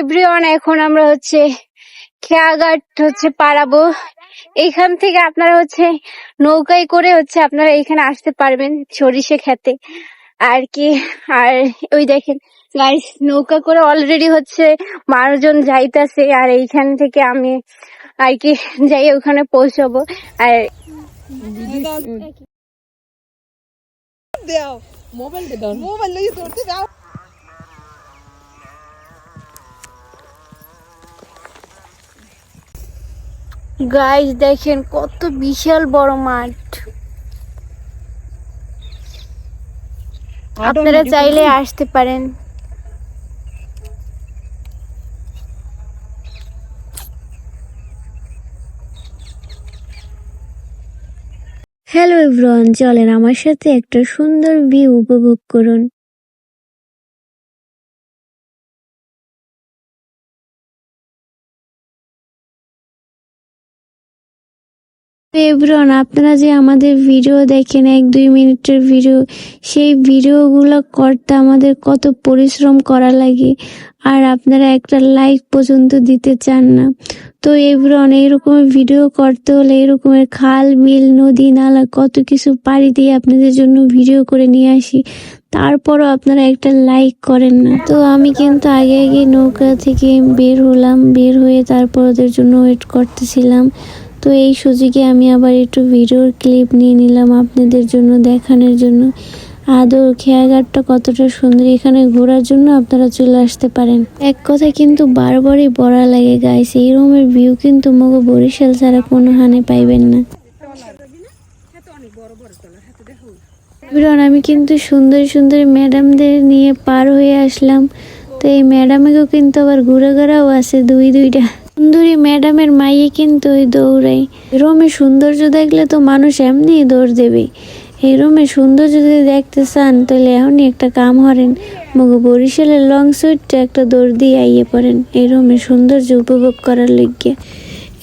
Everyone এখন আমরা হচ্ছে খেয়াঘাট হচ্ছে পারাবো। এইখান থেকে আপনারা হচ্ছে নৌকায় করে হচ্ছে আপনারা এখানে আসতে পারবেন সরিষে খেতে। আর কি, আর ওই দেখেন গাইস নৌকা করে অলরেডি হচ্ছে মানুষজন যাইতাছে, আর এইখান থেকে আমি আর কি যাই ওখানে পৌঁছাবো। আর মোবাইল মোবাইল গাইস দেখেন কত বিশাল বড় মাঠ। আপনারা চাইলে আসতে পারেন। হ্যালো এভরিওয়ান চলেন আমার সাথে একটা সুন্দর ভিউ উপভোগ করুন। এভরিওয়ান আপনারা যে আমাদের ভিডিও দেখেন, এক, দুই মিনিটের ভিডিও, সেই ভিডিওগুলো করতে আমাদের কত পরিশ্রম করা লাগে। আর আপনারা একটা লাইক পর্যন্ত দিতে চান না। তো এভরিওয়ান এইরকম ভিডিও করতে হলে এরকমের খাল, বিল, নদী, নালা, কত কিছু পাড়ি দিয়ে আপনাদের জন্য ভিডিও করে নিয়ে আসি। তারপরও আপনারা একটা লাইক করেন না। তো আমি কিন্তু আগে আগে নৌকা থেকে বের হলাম, বের হয়ে তারপর ওদের জন্য ওয়েট করতেছিলাম। তো এই সুযোগে আমি আবার একটু ভিডিওর ক্লিপ নিয়ে নিলাম আপনাদের জন্য, দেখানোর জন্য। আদৌ খেয়াঘাটটা কতটা সুন্দর এখানে ঘোরার জন্য আপনারা চলে আসতে পারেন। এক কথা কিন্তু বারবারই বড়া লাগে গাইস এই রকমের ভিউ কিন্তু মগো বরিশাল ছাড়া কোনো হানে পাইবেন না। আমি কিন্তু সুন্দর সুন্দর ম্যাডামদের নিয়ে পার হয়ে আসলাম। তো এই ম্যাডামেকেও কিন্তু আবার ঘুরে ঘোরাও আছে দুই, দুইটা। সুন্দরী ম্যাডামের মাইয়ে কিন্তু ওই দৌড়াই। রোমে সৌন্দর্য দেখলে তো মানুষ এমনি দৌড় দেবে এই রোমে সৌন্দর্য যদি দেখতে চান, তাহলে এখনই একটা কাম হরেন মগো বরিশালের লং সুইটটা একটা দৌড় দিয়ে আইয়ে পড়েন। এই রোমে সৌন্দর্য উপভোগ করার লইগে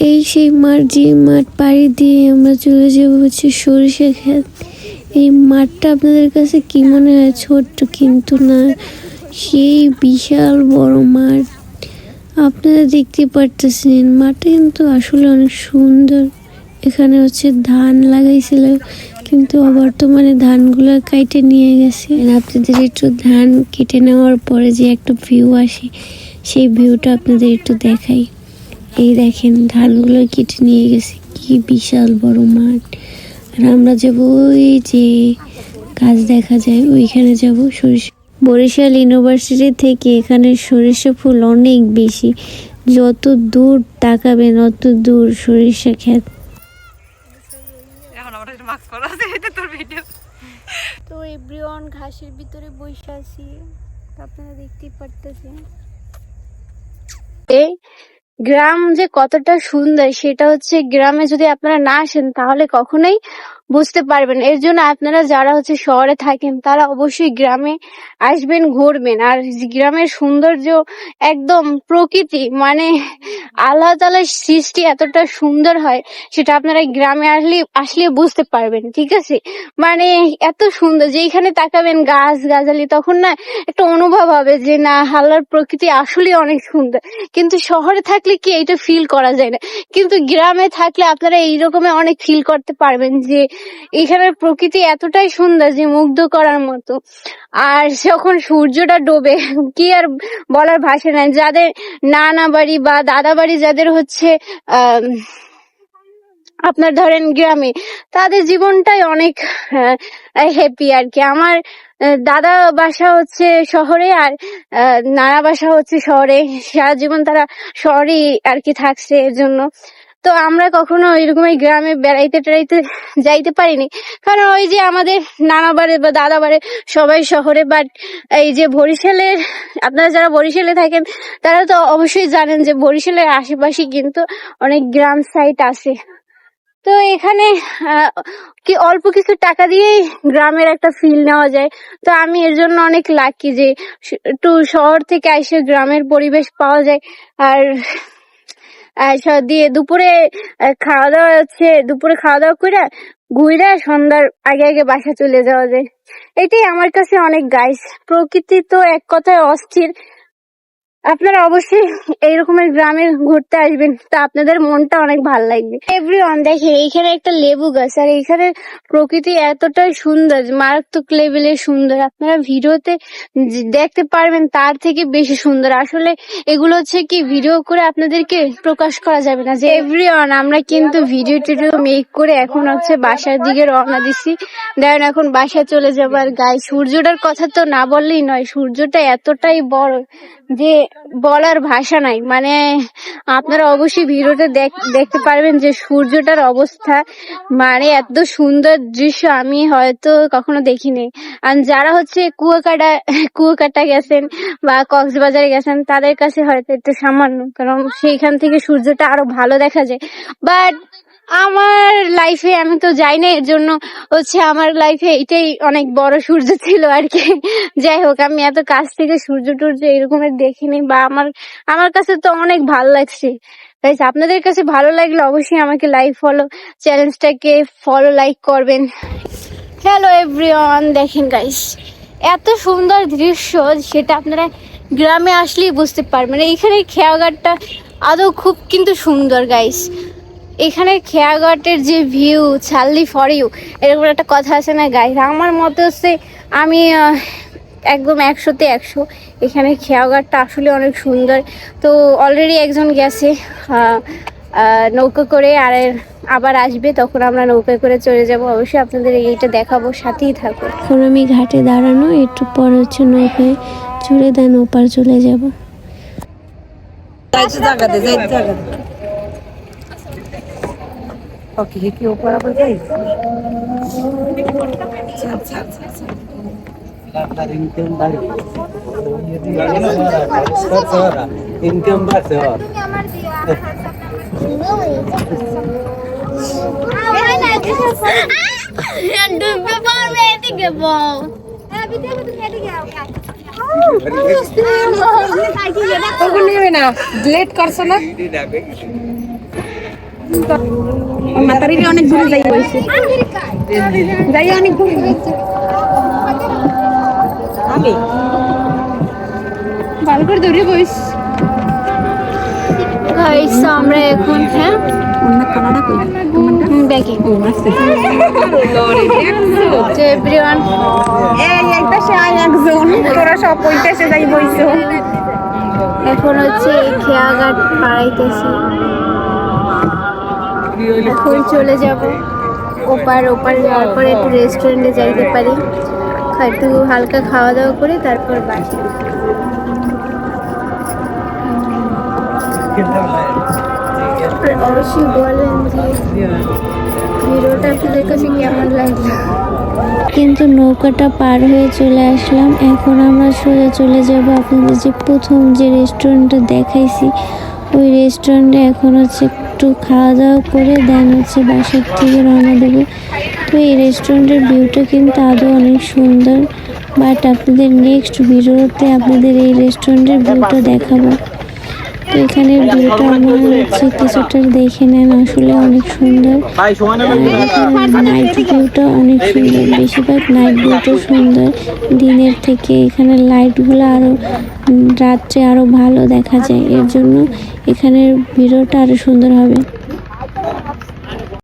এই সেই মাঠ, যে মাঠ পাড়ি দিয়ে আমরা চলে যাব হচ্ছে সরিষা ক্ষেত। এই মাঠটা আপনাদের কাছে কি মনে হয়? ছোট্ট কিন্তু না, সেই বিশাল বড় মাঠ। আপনারা দেখতে পারতেছেন মাঠটা কিন্তু আসলে অনেক সুন্দর। এখানে হচ্ছে ধান লাগাইছিল, কিন্তু বর্তমানে ধানগুলো কাইটে নিয়ে গেছে। আপনাদের একটু ধান কেটে নেওয়ার পরে যে একটা ভিউ আসে, সেই ভিউটা আপনাদের একটু দেখাই। এই দেখেন, ধানগুলো কেটে নিয়ে গেছে, কি বিশাল বড় মাঠ। আর আমরা যাব ওই যে গাছ দেখা যায়, ওইখানে যাব, সরিষা বরিশাল ইউনিভার্সিটি থেকে এখানে সরিষা ফুল অনেক বেশি। যত দূর তাকাবেন অত দূর সরিষা ক্ষেত। এখন আমার একটা মাস্ক পরা আছে এটা তোর ভিডিও তো এভরিওয়ান ঘাসের ভিতরে বসে আছি। আপনারা দেখতেই পারতেছেন। এই গ্রাম যে কতটা সুন্দর সেটা হচ্ছে গ্রামে যদি আপনারা না আসেন তাহলে কখনোই বুঝতে পারবেন। এর জন্য আপনারা যারা হচ্ছে শহরে থাকেন, তারা অবশ্যই গ্রামে আসবেন, ঘুরবেন। আর গ্রামের সৌন্দর্য একদম প্রকৃতি মানে আল্লাহ তালার সৃষ্টি এতটা সুন্দর হয়, সেটা আপনারা গ্রামে আসলে আসলে বুঝতে পারবেন, ঠিক আছে? মানে এত সুন্দর, যেইখানে তাকাবেন গাছ গাছালি, তখন না একটা অনুভব হবে যে না, আল্লাহর প্রকৃতি আসলে অনেক সুন্দর। কিন্তু শহরে থাকলে কি এটা ফিল করা যায় না? কিন্তু গ্রামে থাকলে আপনারা এইরকমের অনেক ফিল করতে পারবেন যে এখানের প্রকৃতি এতটাই সুন্দর যে মুগ্ধ করার মতো। আর যখন সূর্যটা ডোবে, কি আর বলার ভাষা নাই। যাদের নানা বাড়ি বা দাদা বাড়ি যাদের হচ্ছে, আহ, আপনার ধরেন গ্রামে, তাদের জীবনটাই অনেক হ্যাপি আর কি। আমার দাদা বাসা হচ্ছে শহরে আর নানা বাসা হচ্ছে শহরে। সারা জীবন তারা শহরেই আর কি থাকছে এর জন্য। তো আমরা কখনো এরকম গ্রামে বেড়াইতে টেড়াইতে যাইতে পারিনি। কারণ ওই যে আমাদের নানা বাড়ি বা দাদা বাড়ি, সবাই শহরে বাট এই যে বরিশালের, আপনারা যারা বরিশালে থাকেন, তারা তো অবশ্যই জানেন যে বরিশালের আশেপাশে কিন্তু অনেক গ্রাম সাইট আছে। তো এখানে কি অল্প কিছু টাকা দিয়েই গ্রামের একটা ফিল নেওয়া যায়। তো আমি এর জন্য অনেক লাকি যে, একটু শহর থেকে এসে গ্রামের পরিবেশ পাওয়া যায়। আর দিয়ে দুপুরে খাওয়া দাওয়া হচ্ছে, দুপুরে খাওয়া দাওয়া করে ঘুরে সন্ধ্যার আগে আগে বাসা চলে যাওয়া যায়। এটাই আমার কাছে অনেক গাইস প্রকৃতি তো এক কথায় অস্থির। আপনারা অবশ্যই এই রকমের গ্রামে ঘুরতে আসবেন। তা আপনাদের মনটা অনেক ভালো লাগবে। এভরিওয়ান দেখে এইখানে একটা লেবু গাছ, আর এইখানে প্রকৃতি এতটাই সুন্দর, মারাত্মক লেভেলের সুন্দর। আপনারা ভিডিওতে দেখতে পারবেন তার থেকে বেশি সুন্দর। আসলে এগুলো হচ্ছে কি, ভিডিও করে আপনাদেরকে প্রকাশ করা যাবে না যে এভরিওয়ান আমরা কিন্তু ভিডিও টিডিও মেক করে এখন হচ্ছে বাসার দিকে রওনা দিছি। দেখেন, এখন বাসায় চলে যাব। আর গায়ে সূর্যটার কথা তো না বললেই নয়, সূর্যটা এতটাই বড় যে বলার ভাষা নাই। মানে আপনারা অবশ্যই ভিডিওতে দেখ- দেখতে পারবেন যে সূর্যটার অবস্থা। মানে এত সুন্দর দৃশ্য আমি হয়তো কখনো দেখিনি। আর যারা হচ্ছে কুয়াকাটা কুয়াকাটা গেছেন বা কক্সবাজারে গেছেন, তাদের কাছে হয়তো একটু সামান্য। কারণ সেইখান থেকে সূর্যটা আরও ভালো দেখা যায়। বাট আমার লাইফে আমি তো যাই না, এর জন্য হচ্ছে আমার লাইফে এটাই অনেক বড় সূর্য ছিল আর কি। যাই হোক, আমি এত কাছ থেকে সূর্য টুর্য এরকমের দেখিনি বা আমার আমার কাছে তো অনেক ভালো লাগছে। গাইস আপনাদের কাছে ভালো লাগলে অবশ্যই আমাকে লাইক ফলো চ্যালেঞ্জটাকে ফলো লাইক করবেন। হ্যালো এভরিওয়ান দেখেন গাইস এত সুন্দর দৃশ্য সেটা আপনারা গ্রামে আসলেই বুঝতে পারবেন। এইখানে খেয়াঘাটটা আদৌ খুব কিন্তু সুন্দর গাইস এখানে খেয়াঘাটের যে ভিউ ছাল্লি ফর ইউ এরকম একটা কথা আছে না গাইস আমার মতে হচ্ছে আমি একদম একশোতে একশো এখানে খেয়াঘাটটা আসলে অনেক সুন্দর তো অলরেডি একজন গেছে আহ, আহ, নৌকো করে আর আবার আসবে তখন আমরা নৌকায় করে চলে যাব অবশ্যই আপনাদের এইটা দেখাবো সাথেই থাকো এখন আমি ঘাটে দাঁড়ানো একটু পরে হচ্ছে নৌকায় চড়ে দেন ওপার চলে যাব জায়গা দে যাইতে জায়গা দে ওকে কি উপর আবার যাই ছাড় ছাড় ছাড় ছাড়। ইনকাম বাড়ছে ওর ডুববে পারবে এদিকে বল ওগুলো নেবে না লেট করছ না মাতারি অনেক দূরে যাই হয়েছে যাই অনেক দূরে আগে ভালো করে দৌড়ে বইস গাইস আমরা এখন হ্যাঁ? অন্য কানাডা কই? দেখি ও আসছে। তো এভরিওয়ান এই একটা সে একজন। তোরা সব কইতেছে যাই বইছো এখন হচ্ছে খেয়াঘাট পাড়াইতেছি। এখন চলে যাব ওপার ওপার যাওয়ার পরে একটু রেস্টুরেন্টে যাইতে পারি। একটু হালকা খাওয়া দাওয়া করে তারপর বাসি আর অবশ্যই বলেন যে ভিডিওটা আপনাদের কাছে কেমন লাগল। কিন্তু নৌকাটা পার হয়ে চলে আসলাম। এখন আমরা সোজা চলে যাব আপনাদের যে প্রথম যে রেস্টুরেন্টটা দেখাইছি ওই রেস্টুরেন্টে এখন হচ্ছে একটু খাওয়া দাওয়া করে দেন হচ্ছে বাসার থেকে রওনা দেবো। তো এই রেস্টুরেন্টের ভিউটা কিন্তু আদৌ অনেক সুন্দর। বাট আপনাদের নেক্সট ভিডিওতে আপনাদের এই রেস্টুরেন্টের ভিউটা দেখাবো। তো এখানে ভিউটা আমার হচ্ছে কিছুটা দেখে নেন আসলে অনেক সুন্দর। নাইট ভিউটা অনেক সুন্দর। বেশিরভাগ নাইট ভিউটা সুন্দর। দিনের থেকে এখানে লাইটগুলো আরও রাত্রে আরও ভালো দেখা যায়। এর জন্য এখানের ভিডিওটা আরও সুন্দর হবে।